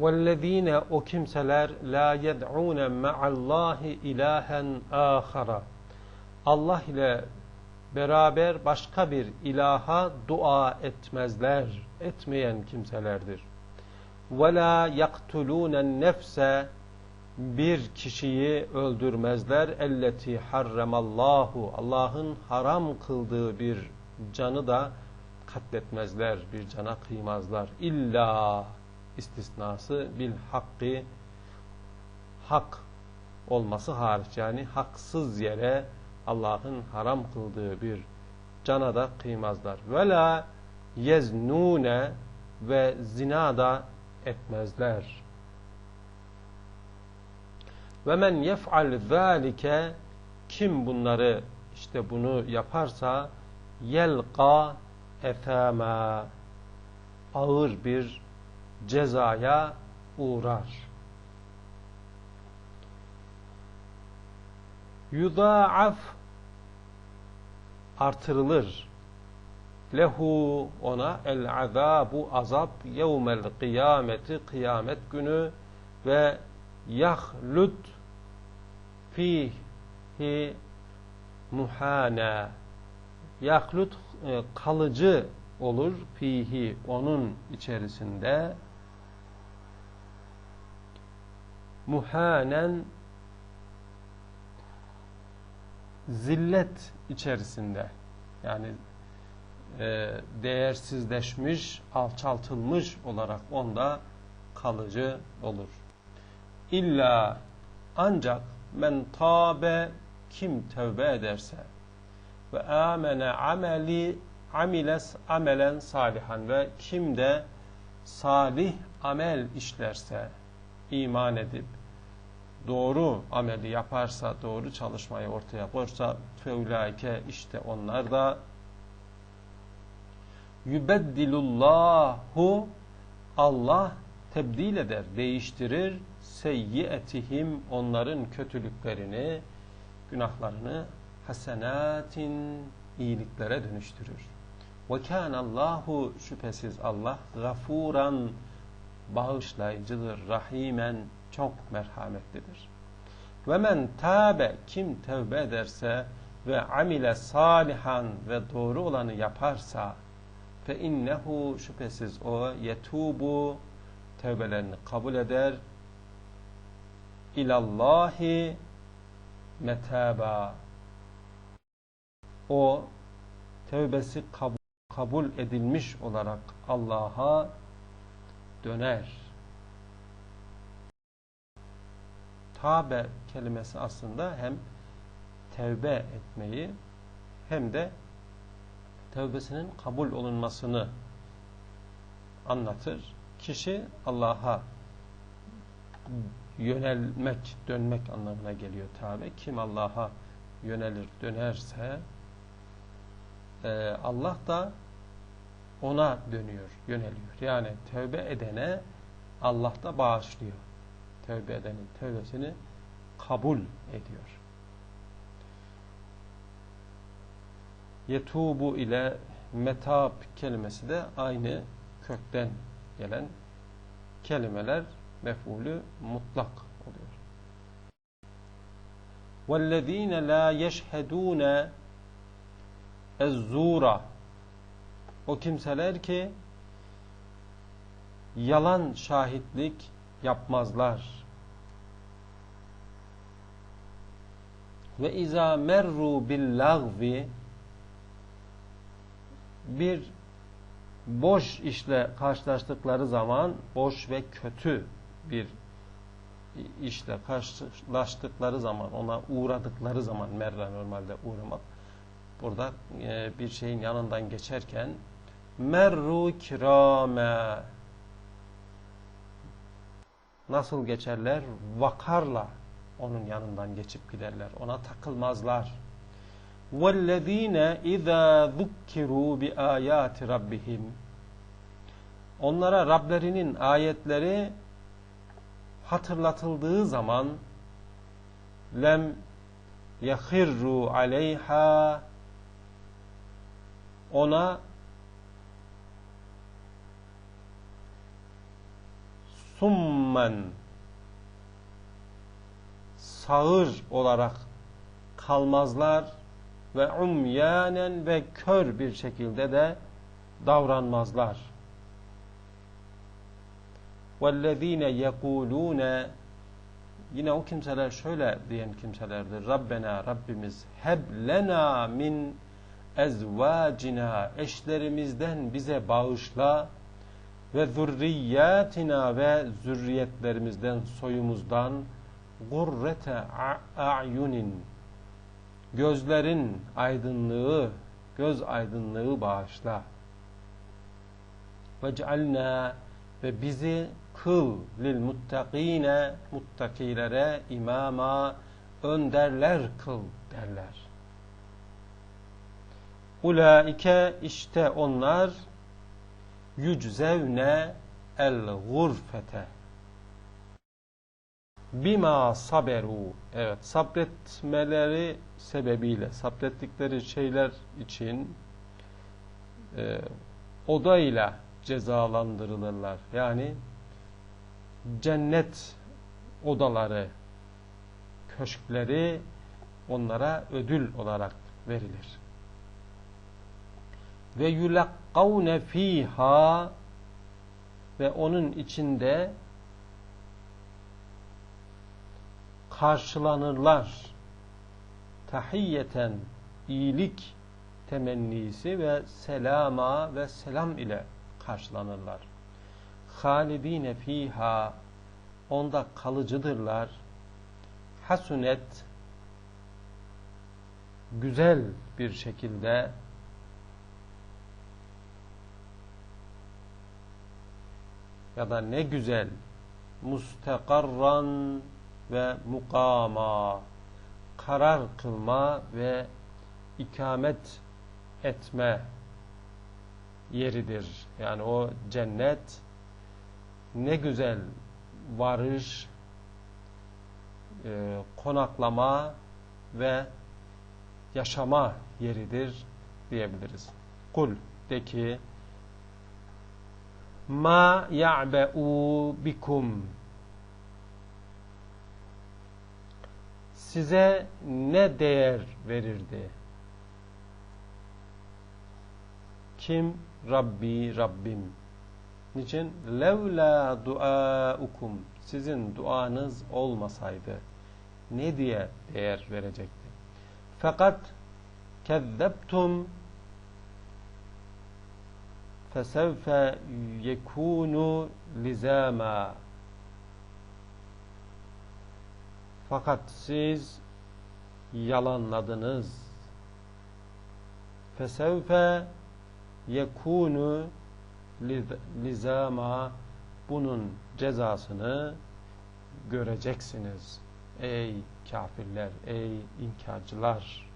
وَالَّذ۪ينَ o kimseler la yed'ûne me'allâhi ilahen âhara. Allah ile beraber başka bir ilaha dua etmezler, etmeyen kimselerdir. وَلَا يَقْتُلُونَ النَّفْسَ Bir kişiyi öldürmezler. اَلَّتِي harramallahu Allah'ın haram kıldığı bir canı da katletmezler, bir cana kıymazlar. İlla istisnası bil hakkı hak olması hariç yani haksız yere Allah'ın haram kıldığı bir cana da kıymazlar. Ve la yeznune ve zina da etmezler. Ve men yef'al zâlike kim bunları işte bunu yaparsa yelqa efema ağır bir cezaya uğrar. Yudaaf artırılır. Lehu ona el azabu azap yevmel kıyameti kıyamet günü ve yahlut fihi muhana yahlut e, kalıcı olur fihi onun içerisinde muhanen zillet içerisinde yani e, değersizleşmiş, alçaltılmış olarak onda kalıcı olur. İlla ancak men tabe kim tövbe ederse ve amene ameli amiles amelen salihan ve kim de salih amel işlerse iman edip doğru ameli yaparsa, doğru çalışmayı ortaya koyarsa feulaike işte onlar da yübeddilullahu Allah tebdil eder, değiştirir seyyietihim onların kötülüklerini, günahlarını hasenatin iyiliklere dönüştürür. Ve kânallahu şüphesiz Allah gafuran bağışlayıcıdır, rahimen çok merhametlidir. Ve men tabe kim tevbe ederse ve amile salihan ve doğru olanı yaparsa fe innehu şüphesiz o yetubu tevbelerini kabul eder ilallahi metaba o tevbesi kabul, kabul edilmiş olarak Allah'a döner. Tabe kelimesi aslında hem tevbe etmeyi hem de tevbesinin kabul olunmasını anlatır. Kişi Allah'a yönelmek, dönmek anlamına geliyor tabi. Kim Allah'a yönelir, dönerse e, Allah da ona dönüyor, yöneliyor. Yani tövbe edene Allah da bağışlıyor Tövbe edenin tövbesini kabul ediyor. Yetubu ile metab kelimesi de aynı kökten gelen kelimeler mef'ulü mutlak oluyor. وَالَّذ۪ينَ لَا يَشْهَدُونَ ezzura o kimseler ki yalan şahitlik yapmazlar. Ve izâ merru bil lagvi bir boş işle karşılaştıkları zaman boş ve kötü bir işle karşılaştıkları zaman ona uğradıkları zaman merra normalde uğramak burada e, bir şeyin yanından geçerken merru kirame nasıl geçerler? Vakarla onun yanından geçip giderler. Ona takılmazlar. وَالَّذ۪ينَ اِذَا ذُكِّرُوا بِآيَاتِ رَبِّهِمْ Onlara Rablerinin ayetleri hatırlatıldığı zaman lem yahirru aleyha ona summen sağır olarak kalmazlar ve umyanen ve kör bir şekilde de davranmazlar. وَالَّذ۪ينَ يَقُولُونَ Yine o kimseler şöyle diyen kimselerdir. Rabbena Rabbimiz heb lena min ezvacina eşlerimizden bize bağışla ve zürriyatina ve zürriyetlerimizden soyumuzdan gurrete a'yunin gözlerin aydınlığı göz aydınlığı bağışla ve cealna ve bizi kıl lil muttakine muttakilere imama önderler kıl derler. Ulaike işte onlar yüczevne el gurfete bima saberu evet sabretmeleri sebebiyle sabrettikleri şeyler için e, odayla cezalandırılırlar. Yani cennet odaları, köşkleri onlara ödül olarak verilir. Ve yulakkavne fiha ve onun içinde karşılanırlar. Tahiyyeten iyilik temennisi ve selama ve selam ile karşılanırlar. Halidine fiha onda kalıcıdırlar. Hasunet güzel bir şekilde ya da ne güzel mustekarran ve mukama karar kılma ve ikamet etme yeridir. Yani o cennet ne güzel varış, e, konaklama ve yaşama yeridir diyebiliriz. Kul de ki ma ya'be'u bikum size ne değer verirdi? Kim? Rabbi, Rabbim. Niçin? Levla duaukum. Sizin duanız olmasaydı ne diye değer verecekti? Fakat kezzeptum fesevfe yekunu lizama fakat siz yalanladınız fesevfe yekunu lizama bunun cezasını göreceksiniz. Ey kafirler, ey inkarcılar.